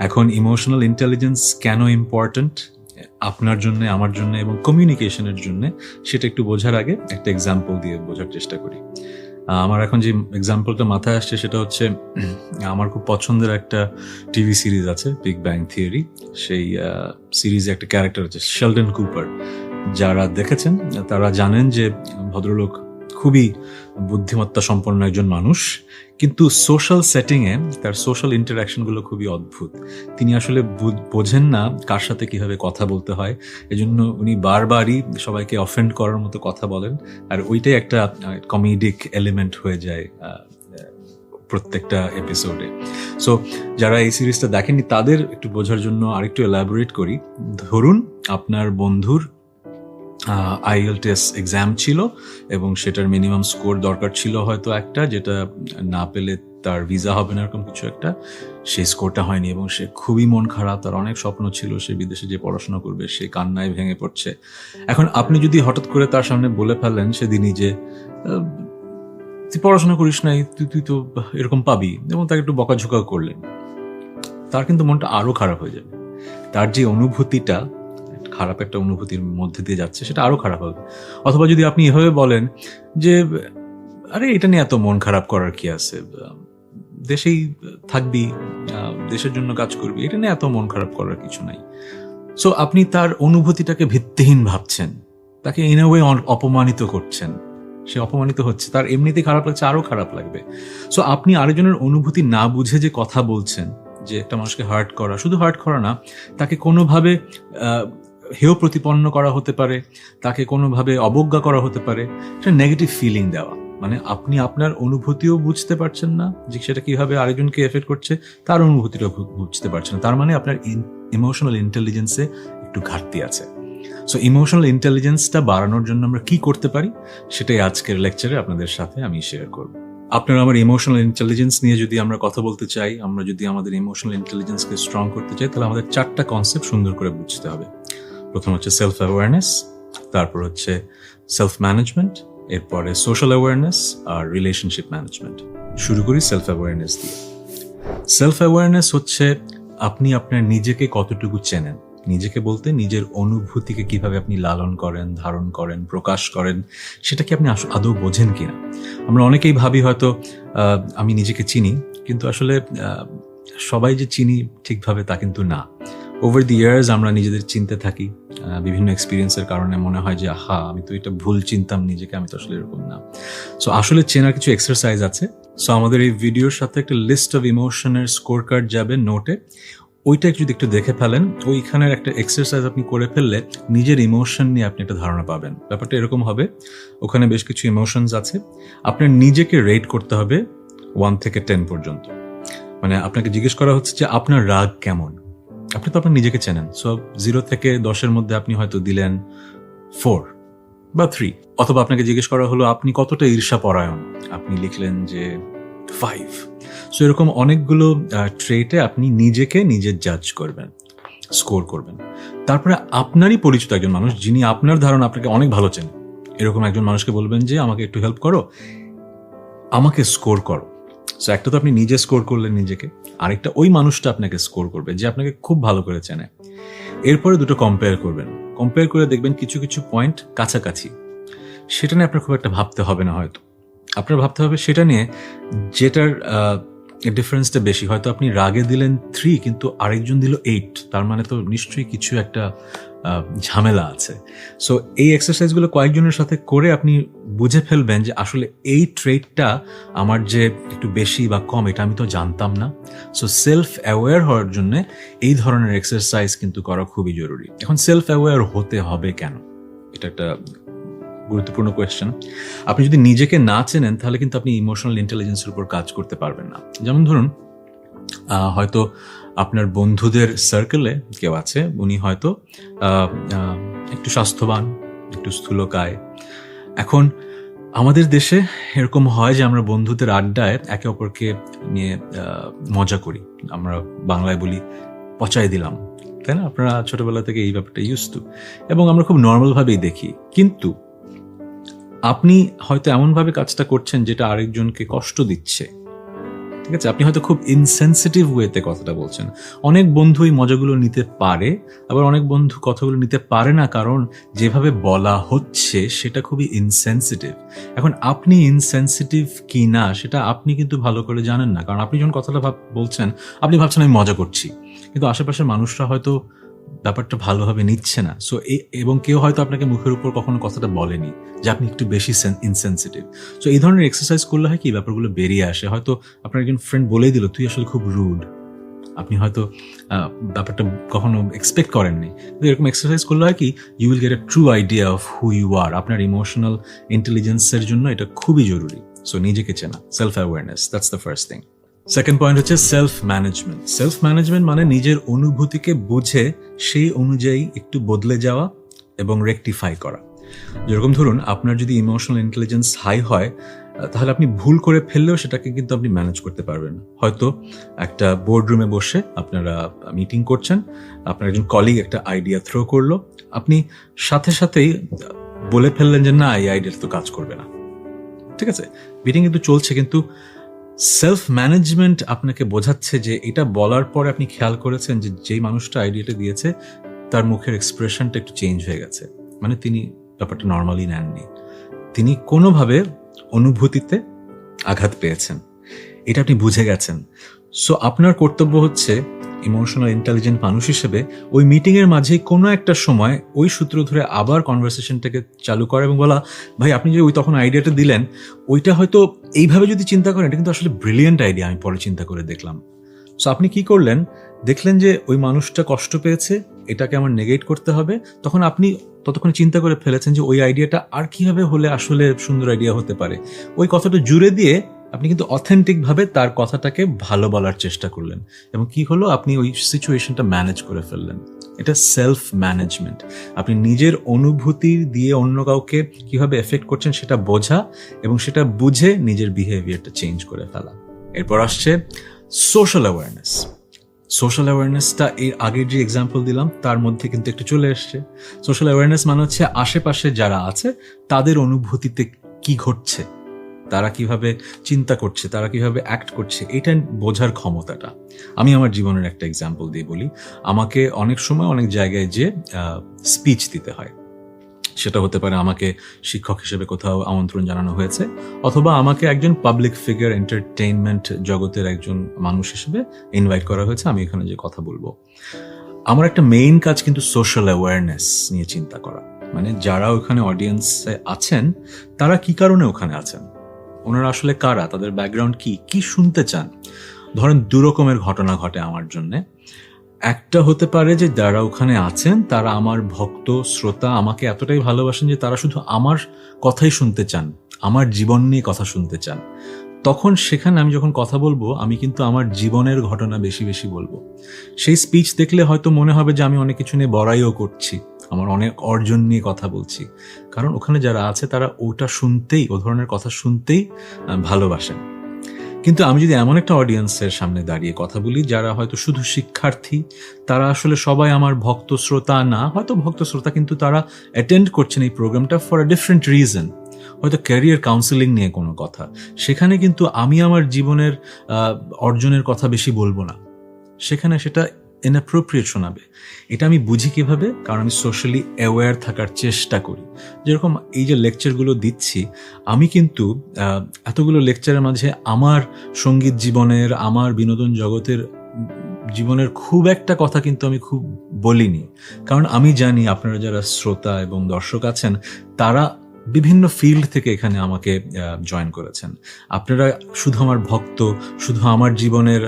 এখন emotional intelligence কেন important আপনার জন্য, আমার জন্য এবং কমিউনিকেশনের জন্য সেটা একটু বোঝার আগে একটা এক্সাম্পল দিয়ে বোঝার চেষ্টা করি। আমার এখন যে এক্সাম্পলটা মাথায় আসছে সেটা হচ্ছে, আমার খুব পছন্দের একটা টিভি সিরিজ আছে বিগ ব্যাং থিওরি সেই সিরিজে একটা ক্যারেক্টার আছে শেলডন কুপার যারা দেখেছেন, তারা জানেন যে ভদ্রলোক খুবই বুদ্ধিমত্তা সম্পন্ন একজন মানুষ, কিন্তু সোশ্যাল সেটিংয়ে তার সোশ্যাল ইন্টারাকশনগুলো খুবই অদ্ভুত। তিনি আসলে বোঝেন না কার সাথে কীভাবে কথা বলতে হয়। এজন্য উনি বারবারই সবাইকে অফেন্ড করার মতো কথা বলেন। আর ওইটাই একটা কমেডিক এলিমেন্ট হয়ে যায় প্রত্যেকটা এপিসোডে সো যারা এই সিরিজটা দেখেননি, তাদের একটু বোঝার জন্য আরেকটু এলাবোরেট করি। ধরুন, আপনার বন্ধুর আইএল টেস্ট এক্সাম ছিল এবং সেটার মিনিমাম স্কোর দরকার ছিল হয়তো একটা, যেটা না পেলে তার ভিসা হবে না এরকম কিছু একটা। সেই স্কোরটা হয়নি এবং সে খুবই মন খারাপ, তার অনেক স্বপ্ন ছিল সে বিদেশে যে পড়াশোনা করবে, সে কান্নায় ভেঙে পড়ছে। এখন আপনি যদি হঠাৎ করে তার সামনে বলে ফেলেন সেদিনই যে তুই পড়াশোনা করিস নাই, তুই তুই তো এরকম পাবি। এবং তাকে একটু বকাঝোকা করলেন। তার কিন্তু মনটা আরও খারাপ হয়ে যাবে। তার যে অনুভূতিটা খারাপ একটা অনুভূতির মধ্যে দিয়ে যাচ্ছে, সেটা আরও খারাপ হবে। অথবা যদি আপনি এভাবে বলেন যে, আরে, এটা নিয়ে এত মন খারাপ করার কি আছে? দেশেই থাকবি, দেশের জন্য কাজ করবি, এটা নিয়ে এত মন খারাপ করার কিছু নাই। সো আপনি তার অনুভূতিটাকে ভিত্তিহীন ভাবছেন, তাকে ইন ওয়ে অপমানিত করছেন। সে অপমানিত হচ্ছে, তার এমনিতেই খারাপ লাগছে আরও খারাপ লাগবে। সো আপনি আরেকজনের অনুভূতি না বুঝে যে কথা বলছেন, যে একটা মানুষকে হার্ট করা, শুধু হার্ট করা না, তাকে কোনোভাবে হেয় প্রতিপন্ন করা হতে পারে, তাকে কোনোভাবে অবজ্ঞা করা হতে পারে এটা নেগেটিভ ফিলিং দেওয়া। মানে আপনি আপনার অনুভূতিও বুঝতে পারছেন না যে সেটা কীভাবে আরেকজনকে এফেক্ট করছে, তার অনুভূতিটাও বুঝতে পারছেন না। তার মানে আপনার ইমোশনাল ইন্টেলিজেন্সে একটু ঘাটতি আছে। সো ইমোশনাল ইন্টেলিজেন্সটা বাড়ানোর জন্য আমরা কি করতে পারি, সেটাই আজকের লেকচারে আপনাদের সাথে আমি শেয়ার করব। আপনার আমার ইমোশনাল ইন্টেলিজেন্স নিয়ে যদি আমরা কথা বলতে চাই, আমরা যদি আমাদের ইমোশনাল ইন্টেলিজেন্সকে স্ট্রং করতে চাই, তাহলে আমাদের চারটা কনসেপ্ট সুন্দর করে বুঝতে হবে। প্রথম হচ্ছে সেলফ অ্যাওয়ারনেস তারপর হচ্ছে সেলফ ম্যানেজমেন্ট এরপরে সোশ্যাল অ্যাওয়ারনেস আর রিলেশনশিপ ম্যানেজমেন্ট শুরু করি সেলফ অ্যাওয়ারনেস দিয়ে। সেলফ অ্যাওয়ারনেস হচ্ছে আপনি আপনার নিজেকে কতটুকু চেনেন। নিজেকে বলতে নিজের অনুভূতিকে কীভাবে আপনি লালন করেন, ধারণ করেন, প্রকাশ করেন, সেটা কি আপনি আদৌ বোঝেন কিনা? আমরা অনেকেই ভাবি হয়তো আমি নিজেকে চিনি, কিন্তু আসলে সবাই যে চিনি ঠিকভাবে তা কিন্তু না। ওভার দি ইয়ার্স আমরা নিজেদের চিনতে থাকি। বিভিন্ন এক্সপিরিয়েন্সের কারণে মনে হয় যে হা আমি তো এটা ভুল চিনতাম, নিজেকে আমি তো আসলে এরকম না। সো আসলে চেনার কিছু এক্সারসাইজ আছে। সো আমাদের এই ভিডিওর সাথে একটা লিস্ট অফ ইমোশনের স্কোর কার্ড যাবে নোটে ওইটা যদি একটু দেখে ফেলেন, ওইখানের একটা এক্সারসাইজ আপনি করে ফেললে নিজের ইমোশন নিয়ে আপনি একটা ধারণা পাবেন। ব্যাপারটা এরকম হবে, ওখানে বেশ কিছু ইমোশনস আছে। আপনার নিজেকে রেট করতে হবে ওয়ান থেকে টেন পর্যন্ত। মানে আপনাকে জিজ্ঞেস করা হচ্ছে যে, আপনার রাগ কেমন? আপনি তো আপনার নিজেকে চেনেন। সো জিরো থেকে দশের মধ্যে আপনি হয়তো দিলেন ফোর বা থ্রি অথবা আপনাকে জিজ্ঞেস করা হলো, আপনি কতটা ঈর্ষা পরায়ণ? আপনি লিখলেন যে ফাইভ সো এরকম অনেকগুলো ট্রেটে আপনি নিজেকে নিজে জাজ করবেন স্কোর করবেন। তারপরে আপনারই পরিচিত একজন মানুষ, যিনি আপনার ধারণা আপনাকে অনেক ভালো চেন। এরকম একজন মানুষকে বলবেন যে, আমাকে একটু হেল্প করো। আমাকে স্কোর করো। সো একটা তো আপনি নিজে স্কোর করলেন নিজেকে, আরেকটা ওই মানুষটা আপনাকে স্কোর করবে যে আপনাকে খুব ভালো করে চেনে। এরপরে দুটো কম্পেয়ার করবেন। কম্পেয়ার করে দেখবেন কিছু কিছু পয়েন্ট কাছাকাছি। সেটা নিয়ে আপনার খুব একটা ভাবতে হবে না হয়তো। আপনার ভাবতে হবে সেটা নিয়ে যেটার ডিফারেন্সটা বেশি। হয়তো আপনি রাগে দিলেন থ্রি কিন্তু আরেকজন দিল এইট তার মানে তো নিশ্চয়ই কিছু একটা ঝামেলা আছে। সো এই এক্সারসাইজগুলো কয়েকজনের সাথে করে আপনি বুঝে ফেলবেন যে আসলে এই ট্রেডটা আমার যে একটু বেশি বা কম, এটা আমি তো জানতাম না। সো সেলফ অ্যাওয়্যার হওয়ার জন্য এই ধরনের এক্সারসাইজ কিন্তু করা খুবই জরুরি। এখন সেলফ অ্যাওয়্যার হতে হবে কেন? এটা একটা গুরুত্বপূর্ণ কোয়েশ্চেন আপনি যদি নিজেকে না চেনেন, তাহলে কিন্তু আপনি ইমোশনাল ইন্টেলিজেন্সের উপর কাজ করতে পারবেন না। যেমন ধরুন হয়তো আপনার বন্ধুদের সার্কেলে কেউ আছে, উনি হয়তো একটু স্বাস্থ্যবান, একটু স্থূলকায়। এখন আমাদের দেশে এরকম হয় যে আমরা বন্ধুদের আড্ডায় একে অপরকে নিয়ে মজা করি। আমরা বাংলায় বলি, পচাই দিলাম। তাই না? আপনারা ছোটবেলা থেকে এই ব্যাপারটা ইউজ টু এবং আমরা খুব নর্মালভাবেই দেখি। কিন্তু আপনি হয়তো এমনভাবে কাজটা করছেন যেটা আরেকজনকে কষ্ট দিচ্ছে। ঠিক আছে? আপনি হয়তো খুব ইনসেন্সিটিভ ওয়েতে কথাটা বলছেন। অনেক বন্ধু এই মজাগুলো নিতে পারে, আবার অনেক বন্ধু কথাগুলো নিতে পারে না কারণ যেভাবে বলা হচ্ছে সেটা খুবই ইনসেন্সিটিভ এখন আপনি ইনসেন্সিটিভ কি না সেটা আপনি কিন্তু ভালো করে জানেন না। কারণ আপনি যখন কথাটা ভাব, বলছেন, আপনি ভাবছেন আমি মজা করছি। কিন্তু আশেপাশের মানুষরা হয়তো ব্যাপারটা ভালোভাবে নিচ্ছে না। সো এবং কেউ হয়তো আপনাকে মুখের উপর কখনো কথাটা বলেনি যে আপনি একটু বেশি ইনসেন্সিটিভ সো এই ধরনের এক্সারসাইজ করলে হয় কি ব্যাপারগুলো বেরিয়ে আসে। হয়তো আপনার একজন ফ্রেন্ড বলেই দিল, তুই আসলে খুব রুড আপনি হয়তো ব্যাপারটা কখনো এক্সপেক্ট করেননি। কিন্তু এরকম এক্সারসাইজ করলে হয় কি you will get a true idea of who you are আপনার ইমোশনাল ইন্টেলিজেন্সের জন্য এটা খুবই জরুরি। সো নিজেকে চেনা self awareness that's the first thing second point হচ্ছে সেলফ ম্যানেজমেন্ট সেলফ ম্যানেজমেন্ট মানে নিজের অনুভূতিকে বুঝে, সেই অনুযায়ী একটু বদলে যাওয়া এবং রেকটিফাই করা। যেরকম ধরুন, আপনার যদি ইমোশনাল ইন্টেলিজেন্স হাই হয়, তাহলে আপনি ভুল করে ফেললেও সেটাকে কিন্তু আপনি ম্যানেজ করতে পারবেন। হয়তো একটা বোর্ড রুমে বসে আপনারা মিটিং করছেন, আপনার একজন কলিগ একটা আইডিয়া থ্রো করল, আপনি সাথে সাথেই বলে ফেললেন যে, না, এই আইডিয়াটা তো কাজ করবে না। ঠিক আছে? মিটিং কিন্তু চলছে, কিন্তু সেলফ ম্যানেজমেন্ট আপনাকে বোঝাচ্ছে যে এটা বলার পরে আপনি খেয়াল করেছেন যে যেই মানুষটা আইডিয়াটা দিয়েছে, তার মুখের এক্সপ্রেশনটা একটু চেঞ্জ হয়ে গেছে। মানে তিনি ব্যাপারটা নর্মালি নেননি। তিনি কোনোভাবে অনুভূতিতে আঘাত পেয়েছেন। এটা আপনি বুঝে গেছেন। সো আপনার কর্তব্য হচ্ছে ইমোশনাল ইন্টেলিজেন্ট মানুষ হিসেবে ওই মিটিংয়ের মাঝে কোনো একটা সময় ওই সূত্র ধরে আবার কনভারসেশনটাকে চালু করা এবং বলা, ভাই, আপনি যে ওই তখন আইডিয়াটা দিলেন, ওইটা হয়তো এইভাবে যদি চিন্তা করেন, এটা কিন্তু আসলে ব্রিলিয়েন্ট আইডিয়া আমি পরে চিন্তা করে দেখলাম। সো আপনি কি করলেন? দেখলেন যে ওই মানুষটা কষ্ট পেয়েছে, এটাকে আমার নেগেট করতে হবে। তখন আপনি ততক্ষণ চিন্তা করে ফেলেছেন যে ওই আইডিয়াটা আর কীভাবে হলে আসলে সুন্দর আইডিয়া হতে পারে। ওই কথাটা জুড়ে দিয়ে আপনি কিন্তু অথেন্টিক ভাবে তার কথাটাকে ভালো বলার চেষ্টা করলেন। এবং কি হলো? আপনি ওই সিচুয়েশনটা ম্যানেজ করে ফেললেন। এটা সেলফ ম্যানেজমেন্ট আপনি নিজের অনুভূতি দিয়ে অন্য কাউকে কীভাবে এফেক্ট করছেন সেটা বোঝা এবং সেটা বুঝে নিজের বিহেভিয়ারটা চেঞ্জ করে ফেলা। এরপর আসছে সোশ্যাল অ্যাওয়ারনেস সোশ্যাল অ্যাওয়ারনেসটা এর আগের যে এক্সাম্পল দিলাম, তার মধ্যে কিন্তু একটু চলে এসছে। সোশ্যাল অ্যাওয়ারনেস মানে হচ্ছে আশেপাশে যারা আছে, তাদের অনুভূতিতে কি ঘটছে? তারা কীভাবে চিন্তা করছে, তারা কীভাবে অ্যাক্ট করছে, এটা বোঝার ক্ষমতাটা। আমি আমার জীবনের একটা এক্সাম্পল দিয়ে বলি। আমাকে অনেক সময় অনেক জায়গায় যে স্পিচ দিতে হয়। সেটা হতে পারে আমাকে শিক্ষক হিসেবে কোথাও আমন্ত্রণ জানানো হয়েছে, অথবা আমাকে একজন পাবলিক ফিগার এন্টারটেইনমেন্ট জগতের একজন মানুষ হিসেবে ইনভাইট করা হয়েছে, আমি এখানে যে কথা বলব। আমার একটা মেইন কাজ কিন্তু সোশ্যাল অ্যাওয়ারনেস নিয়ে চিন্তা করা। মানে যারা ওখানে অডিয়েন্সে আছেন, তারা কি কারণে ওখানে আছেন? ওনারা আসলে কারা? তাদের ব্যাকগ্রাউন্ড কি? কি শুনতে চান? ধরেন দু রকমের ঘটনা ঘটে আমার জন্যে। একটা হতে পারে যে যারা ওখানে আছেন, তারা আমার ভক্ত, শ্রোতা, আমাকে এতটাই ভালোবাসেন যে তারা শুধু আমার কথাই শুনতে চান, আমার জীবন নিয়ে কথা শুনতে চান। তখন সেখানে আমি যখন কথা বলব, আমি কিন্তু আমার জীবনের ঘটনা বেশি বেশি বলব। সেই স্পিচ দেখলে হয়তো মনে হবে যে আমি অনেক কিছু নিয়ে বড়াইও করছি। আমার অনেক অর্জন নিয়ে কথা বলছি। কারণ ওখানে যারা আছে, তারা ওটা শুনতেই, ও ধরনের কথা শুনতেই ভালোবাসেন। কিন্তু আমি যদি এমন একটা অডিয়েন্সের সামনে দাঁড়িয়ে কথা বলি, যারা হয়তো শুধু শিক্ষার্থী, তারা আসলে সবাই আমার ভক্ত শ্রোতা না, হয়তো ভক্ত শ্রোতা, কিন্তু তারা অ্যাটেন্ড করছেন এই প্রোগ্রামটা ফর আ ডিফারেন্ট রিজন হয়তো ক্যারিয়ার কাউন্সেলিং নিয়ে কোনো কথা। সেখানে কিন্তু আমি আমার জীবনের অর্জনের কথা বেশি বলব না। সেখানে সেটা ইনঅ্যাপ্রোপ্রিয়েট শোনাবে। এটা আমি বুঝি কীভাবে? কারণ আমি সোশ্যালি অ্যাওয়্যার থাকার চেষ্টা করি। যেরকম এই যে লেকচারগুলো দিচ্ছি, আমি কিন্তু এতগুলো লেকচারের মাঝে আমার সংগীত জীবনের, আমার বিনোদন জগতের জীবনের খুব একটা কথা কিন্তু আমি খুব বলিনি। কারণ আমি জানি আপনারা যারা শ্রোতা এবং দর্শক আছেন, তারা বিভিন্ন ফিল্ড থেকে এখানে আমাকে জয়েন করেছেন। আপনারা শুধু আমার ভক্ত, শুধু আমার জীবনের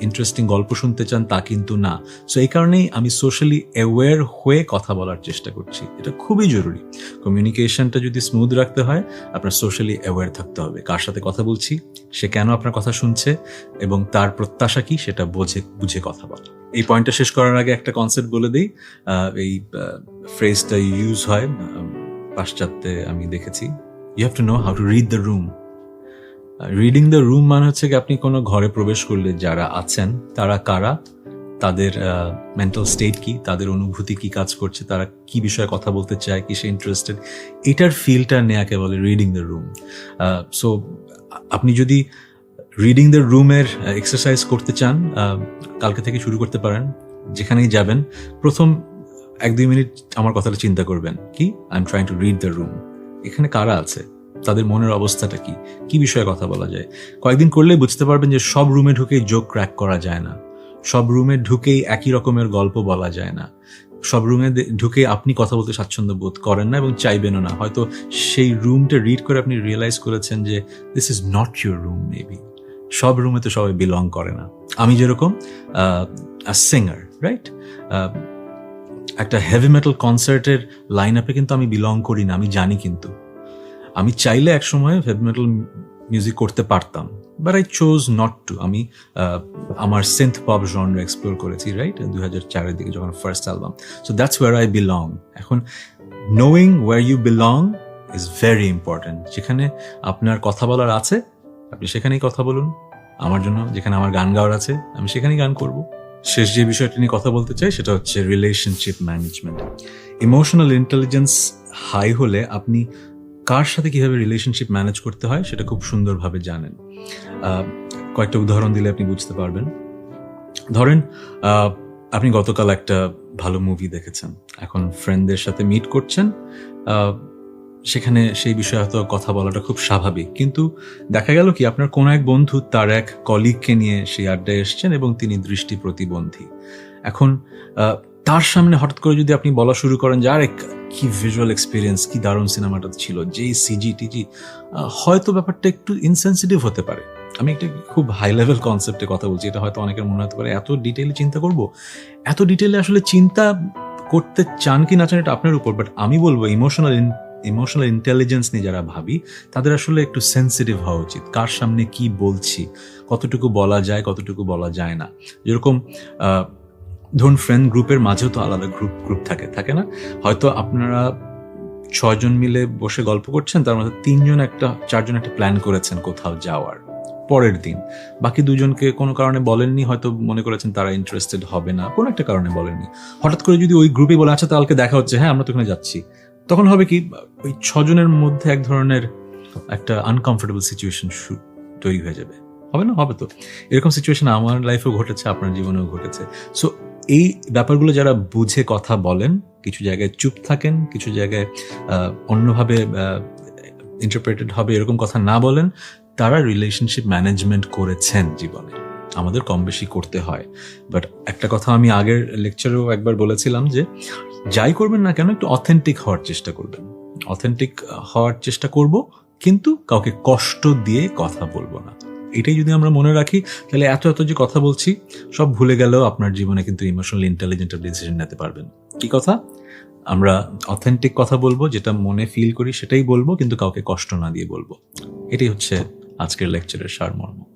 ইন্টারেস্টিং গল্প শুনতে চান তা কিন্তু না। সো এই কারণেই আমি সোশ্যালি অ্যাওয়্যার হয়ে কথা বলার চেষ্টা করছি। এটা খুবই জরুরি। কমিউনিকেশনটা যদি স্মুথ রাখতে হয়, আপনার সোশ্যালি অ্যাওয়্যার থাকতে হবে। কার সাথে কথা বলছি, সে কেন আপনার কথা শুনছে, এবং তার প্রত্যাশা কি, সেটা বোঝে, বুঝে কথা বলা। এই পয়েন্টটা শেষ করার আগে একটা কনসেপ্ট বলে দিই। এই ফ্রেজটা ইউজ হয় পাশ্চাত্যে আমি দেখেছি। You have to know how to read the room reading the room মানে হচ্ছে কি আপনি কোনো ঘরে প্রবেশ করলে যারা আছেন, তারা কারা? তাদের মেন্টাল স্টেট কি? তাদের অনুভূতি কি কাজ করছে? তারা কি বিষয়ে কথা বলতে চায়? কিসে ইন্টারেস্টেড এটার ফিলটা নেয়াকে বলে রিডিং দ্য রুম সো আপনি যদি রিডিং দ্য রুমের এক্সারসাইজ করতে চান কালকে থেকে শুরু করতে পারেন। যেখানেই যাবেন, প্রথম এক দুই মিনিট আমার কথাটা চিন্তা করবেন। কি? I am trying to read the room এখানে কারা আছে? তাদের মনের অবস্থাটা কি? কি বিষয়ে কথা বলা যায়? কয়েকদিন করলেই বুঝতে পারবেন যে সব রুমে ঢুকেই যোগ ক্র্যাক করা যায় না। সব রুমে ঢুকেই একই রকমের গল্প বলা যায় না। সব রুমে ঢুকে আপনি কথা বলতে স্বাচ্ছন্দ্য বোধ করেন না এবং চাইবেনও না। হয়তো সেই রুমটা রিড করে আপনি রিয়েলাইজ করেছেন যে this is not your room maybe সব রুমে তো সবাই বিলং করে না। আমি যেরকম সিঙ্গার রাইট একটা হেভি মেটাল কনসার্টের লাইন আপে কিন্তু আমি বিলং করি না আমি জানি কিন্তু। আমি চাইলে এক সময় হেভি মেটাল মিউজিক করতে পারতাম but I chose not to আমি আমার সেন্থ পপ জনরা এক্সপ্লোর করেছি রাইট দুই হাজার চারের দিকে যখন first album so that's where I belong এখন knowing where you belong is very important যেখানে আপনার কথা বলার আছে, আপনি সেখানেই কথা বলুন। আমার জন্য যেখানে আমার গান গাওয়ার আছে, আমি সেখানেই গান করব। শেষ যে বিষয়টি নিয়ে কথা বলতে চাই, সেটা হচ্ছে relationship management emotional intelligence high হলে আপনি কার সাথে কীভাবে রিলেশনশিপ ম্যানেজ করতে হয়, সেটা খুব সুন্দরভাবে জানেন। কয়েকটা উদাহরণ দিলে আপনি বুঝতে পারবেন। ধরেন আপনি গতকাল একটা ভালো মুভি দেখেছেন। এখন ফ্রেন্ডদের সাথে মিট করছেন। সেখানে সেই বিষয়ে হয়তো কথা বলাটা খুব স্বাভাবিক। কিন্তু দেখা গেল কি, আপনার কোনো এক বন্ধু তার এক কলিগকে নিয়ে সেই আড্ডায় এসছেন এবং তিনি দৃষ্টি প্রতিবন্ধী। এখন তার সামনে হঠাৎ করে যদি আপনি বলা শুরু করেন যে, আরে, কি ভিজুয়াল এক্সপিরিয়েন্স কি দারুণ সিনেমাটা ছিল, যেই সিজি টিজি হয়তো ব্যাপারটা একটু ইনসেন্সিটিভ হতে পারে। আমি একটা খুব হাই লেভেল কনসেপ্টে কথা বলছি, এটা হয়তো অনেকের মনে হতে পারে, এত ডিটেইলে চিন্তা করব? এত ডিটেলে আসলে চিন্তা করতে চান কি না চান, এটা আপনার উপর বাট আমি বলব ইমোশনাল ইমোশনাল ইন্টেলিজেন্স নিয়ে যারা ভাবি, তাদের আসলে একটু সেন্সিটিভ হওয়া উচিত। কার সামনে কি বলছি? কতটুকু বলা যায়, কতটুকু বলা যায় না? যেরকম ধরুন ফ্রেন্ড গ্রুপের মাঝেও তো আলাদা গ্রুপ গ্রুপ থাকে থাকে না? হয়তো আপনারা ছয়জন মিলে বসে গল্প করছেন, তার মধ্যে তিনজন একটা, চারজন একটা প্ল্যান করেছেন কোথাও যাওয়ার পরের দিন। বাকি দুজনকে কোনো কারণে বলেননি, হয়তো মনে করেছেন তারা ইন্টারেস্টেড হবে না, কোনো একটা কারণে বলেননি। হঠাৎ করে যদি ওই গ্রুপে বলে আচ্ছা কালকে দেখা হচ্ছে হ্যাঁ আমরা তো ওখানে যাচ্ছি। তখন হবে কি, ওই ছজনের মধ্যে এক ধরনের একটা আনকমফোর্টেবল সিচুয়েশন তৈরি হয়ে যাবে। হবে না? হবে তো। এরকম সিচুয়েশন আমার লাইফেও ঘটেছে, আপনার জীবনেও ঘটেছে। সো এই ব্যাপারগুলো যারা বুঝে কথা বলেন, কিছু জায়গায় চুপ থাকেন, কিছু জায়গায় অন্যভাবে ইন্টারপ্রেটেড হবে এরকম কথা না বলেন, তারা রিলেশনশিপ ম্যানেজমেন্ট করেছেন জীবনে। আমাদের কম বেশি করতে হয়। বাট একটা কথা আমি আগের লেকচারেও একবার বলেছিলাম যে, যাই করবেন না কেন, একটু অথেন্টিক হওয়ার চেষ্টা করবেন। অথেন্টিক হওয়ার চেষ্টা করব, কিন্তু কাউকে কষ্ট দিয়ে কথা বলব না। এটাই যদি আমরা মনে রাখি, তাহলে এত এত যে কথা বলছি, সব ভুলে গেলেও আপনার জীবনে কিন্তু ইমোশনাল ইন্টেলিজেন্ট ডিসিশন নিতে পারবেন। কি কথা? আমরা অথেন্টিক কথা বলব, যেটা মনে ফিল করি সেটাই বলব, কিন্তু কাউকে কষ্ট না দিয়ে বলব। এটাই হচ্ছে আজকের লেকচারের সারমর্ম।